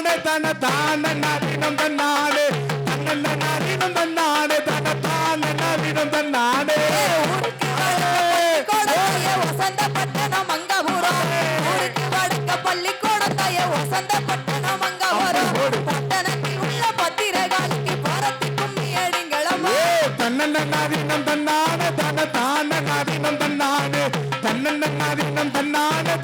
தன்னானே தன தான நதினம் தன்னானே தன்னன்ன நதினம் தன்னானே தன தான நதினம் தன்னானே வசந்த பட்டணம் மங்கபுரம் ஊருக்கு வடக்க பள்ளிக்கூடம் தாய வசந்த பட்டணம் மங்கபுரம் பட்டணத்தில் உள்ள பத்திரகாலிக்கு தன்னன்ன தன்னானே தன தான நதினம் தன்னானே தன்னன்ன நதினம் தன்னானே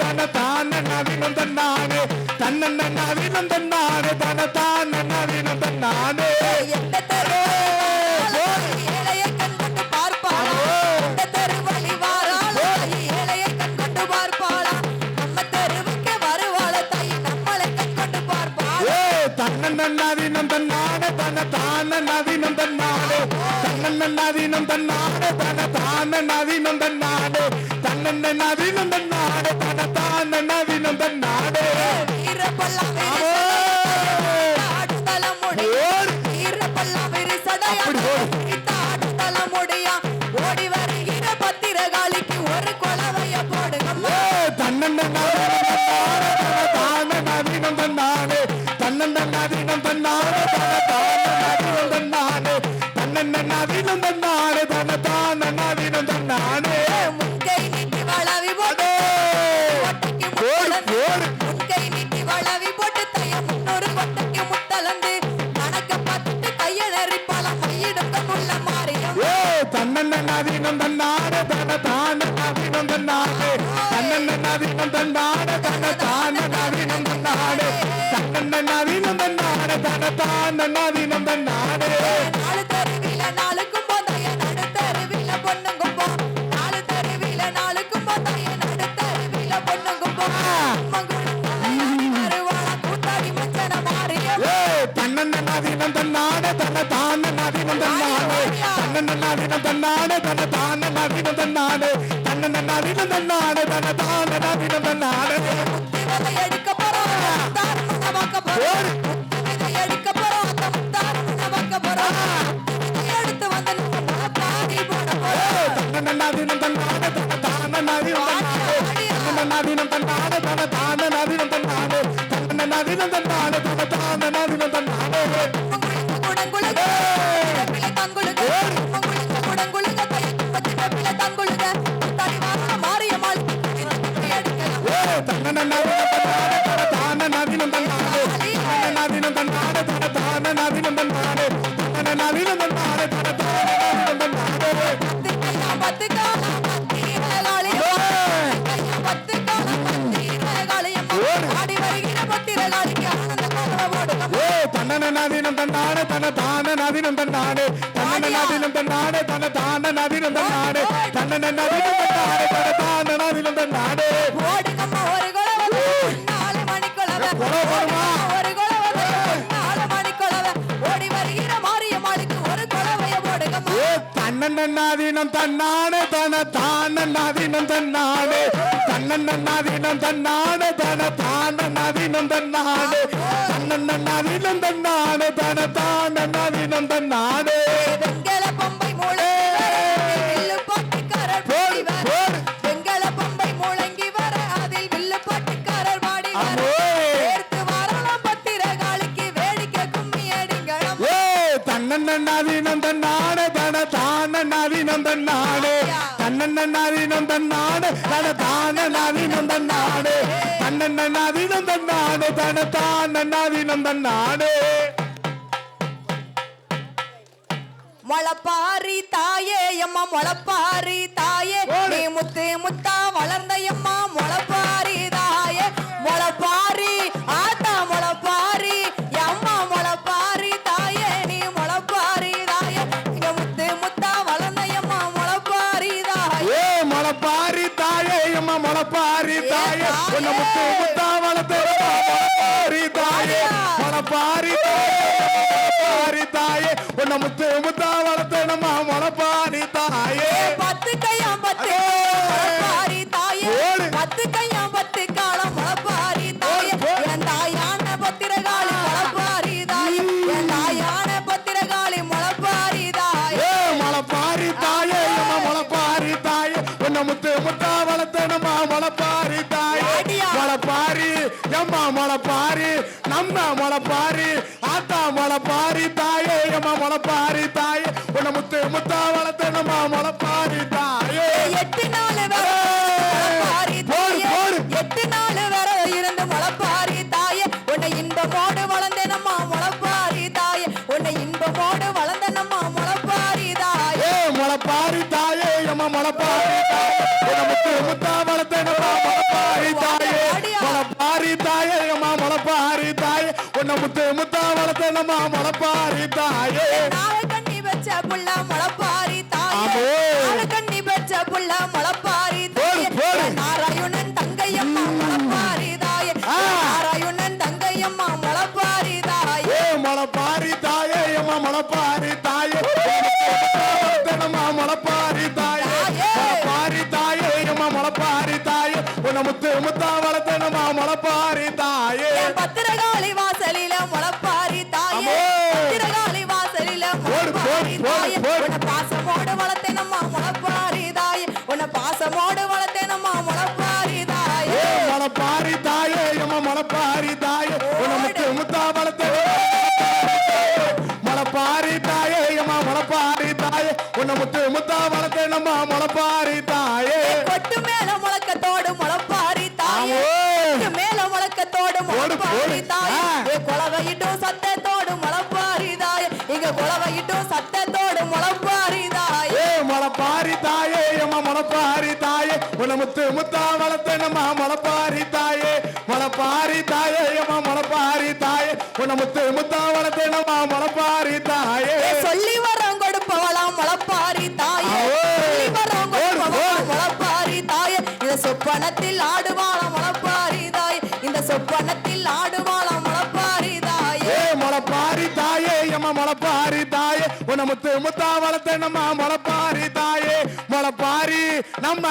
ஓடு. ஆடுதலம் முடியா ஓடி வருகிற பத்திரகாளிக்கு ஒரு கொலவைய போடுங்கம்மா ஏ தன்னன்ன நதினம் தன்னானே தன்னன்ன நதினம் தன்னானே தன தான தன்னன்ன நதினம் தன தான நதினம் தன்னானே. தன்னன்ன நதினம் தன்னானே தன தான நதினம் தன்னானே தன தான தன்னானே தன தான நதினம் தன்னானே நதினம் தன்னானே தன தான நதினம் தன்னானே தன்னன நதினம் தன்னானே தன தான நதினம் தன்னானே தன்னன நதினம் தன்னானே தன தான நதினம் தன்னானே தன்னன நதினம் தன்னானே தன தான நதினம் தன்னானே. தன்னன நதினம் தன்னானே தன தான நதினம் தன்னானே. தன்னன நதினம் தன்னானே தன தான நதினம் தன்னானே வெங்கல பொம்பை மூளை வில்லு பாட்டுக்காரர் பாடி வர. போடு. வெங்கல பொம்பை முழங்கி வர அதில் வில்லு பாட்டுக்காரர் பாடி வர. அம்மோ. சேர்த்து வரலாம் பத்திரகாளிக்கு வேடிக்கை கும்மி அடிங்களம். ஏ தன்னன்ன நதினம் தன்னானே தன தான நதினம் தன்னானே தன்னன்ன தன தான நதினம் தன்னானே தன்னண்ண நதினம் தன்னானே தன தான நதினம் தன்னானே முளப்பாரி தாயே அம்மா முளப்பாரி தாயே. நீ முத்து முத்தா வளர்ந்த அம்மா ஏ மலப்பாரி தாயே அம்மா மலப்பாரி தாயே. உன்னை முத்து முத்தா வளர்த்து மலப்பாரி தாயே. மலப்பாரி தாயே மலப்பாரி தாயே. உன்னை முத்து முத்தா வளர்த்து நம்ம மலப்பாரி தாயே. பத்து கையா பத்து முளப்பாரி தாயே. பத்து கையா வளர்த்து நம்ம மலப்பாரி தாயே அடியா. மலப்பாரி எம்மா மலப்பாரி தாயே தாயே உன்னை முத்து நம்ம முளப்பாரி தாயே நாளை கண்ணி வச்ச புள்ள முளப்பாரி தாயே. நாளை கண்ணி வச்ச புள்ள முளப்பாரி முத்து முத்தா வளர்த்த நம்ம முளப்பாரி தாயே முளப்பாரி தாயே எம்மா முளப்பாரி தாயே. உன்னை முத்து முத்தா வளர்த்த நம்ம முளப்பாரி தாயே. சொல்லி வரம் கொடுப்பவளாம் முளப்பாரி தாயே. சொல்லி வரம் கொடுப்பவளாம். முளப்பாரி தாயே. இந்த சொப்பனத்தில் ஆடுவாளாம் முளப்பாரி தாயே. இந்த சொப்பனத்தில்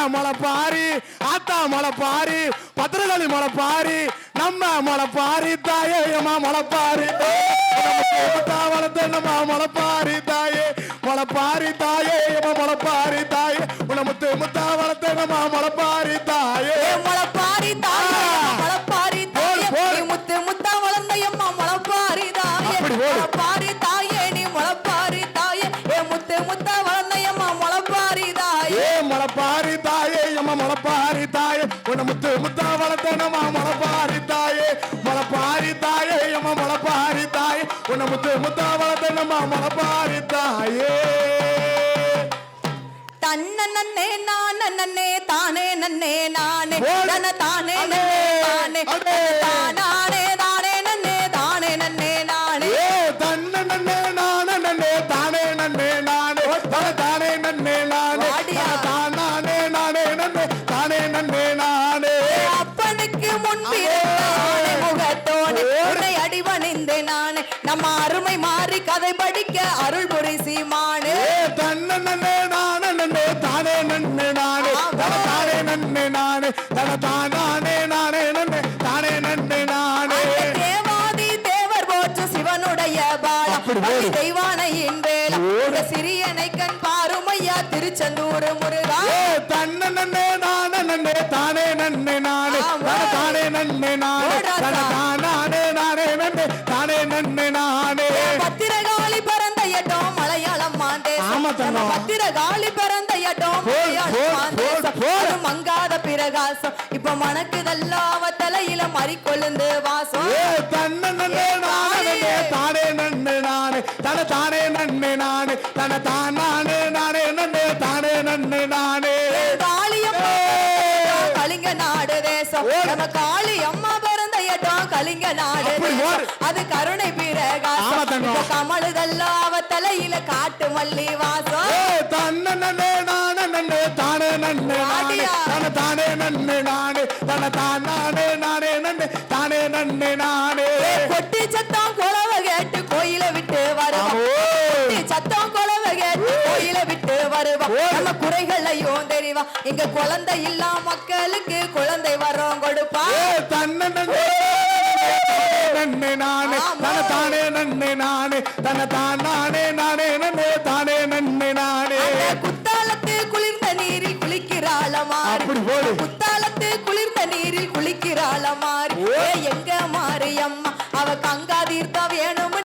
நம்ம முளப்பாரி ஆத்தா முளப்பாரி பத்திரகாளி முளப்பாரி நம்ம முளப்பாரி தாயே எம்மா முளப்பாரி தாயே. முத்து முத்தா வளர்த்த நம்ம தாயே. முளப்பாரி தாயே எம்மா முளப்பாரி தாயே. உன்னை முத்து வளர்த்த நம்ம முளப்பாரி தாயே. ஏ முளப்பாரி தாயே தாயே. போடு, போடு. நீ முத்து முத்தா வளர்ந்த எம்மா முளப்பாரி தாயே. போடு. முளப்பாரி தாயே. நம்ம முளப்பாரி தாயே தன்ன நன்னே நான் நன்னே தானே நன்னே நானே. தன நன்னே தானே தானே நானே. தேவாதி தேவர் போற்று சிவனுடைய பாலம் தெய்வானையின் சிறியனை கண் பாருமையா திருச்செந்தூர் முருகா. தன்ன நன்னே நானே நன்னே தானே நன்னே நானே. தன நன்னே நானே. தன நானே நன்னே தானே நன்னே நானே. பத்திரகாளி பிறந்த இடம் மலையாளம். நம்ம பத்திரகாளி பிறந்த போடு, மலையாளம் போடு, மணக்குதெல்லாம் அவ தலையில வாசம் நன்னே நானே நன்னே தானே நன்னே நானே தன தானே நன்னே நானே தன தானானே நானே நன்னே தானே நன்னே நானே கலிங்க நாடு தேசம். நம்ம காளி அம்மா பிறந்த இடம் கலிங்க நாடு. அது கருணை. இப்ப கமழுதெல்லாம் அவ தலையில காட்டு மல்லி வாசம் தன்ன நன்னே நானே நன்னே தானே நன்னே நானே. தன தானே நன்னே நானே தன நானே நன்னே தானே நன்னே நானே. கொட்டி சத்தம் குலவ கேட்டு கோயில விட்டு வருவோம் சத்தம் குலவ கேட்டு கோயில விட்டு வருவோம். நம்ம தெரிவா இங்க குழந்தை இல்லா மக்களுக்கு குழந்தை வரம் கொடுப்பா தன்ன நன்னே நானே. தன தானே நன்னே நானே. தன தானானே நானே நன்னே தானே நன்னே நானே. குத்தாலத்து குளிர்ந்த நீரில் குளிக்கிறாள மாறி அப்படி போடு. மாறி எங்க மாறி அம்மா அவ கங்காதீர்த்தம் வேணும்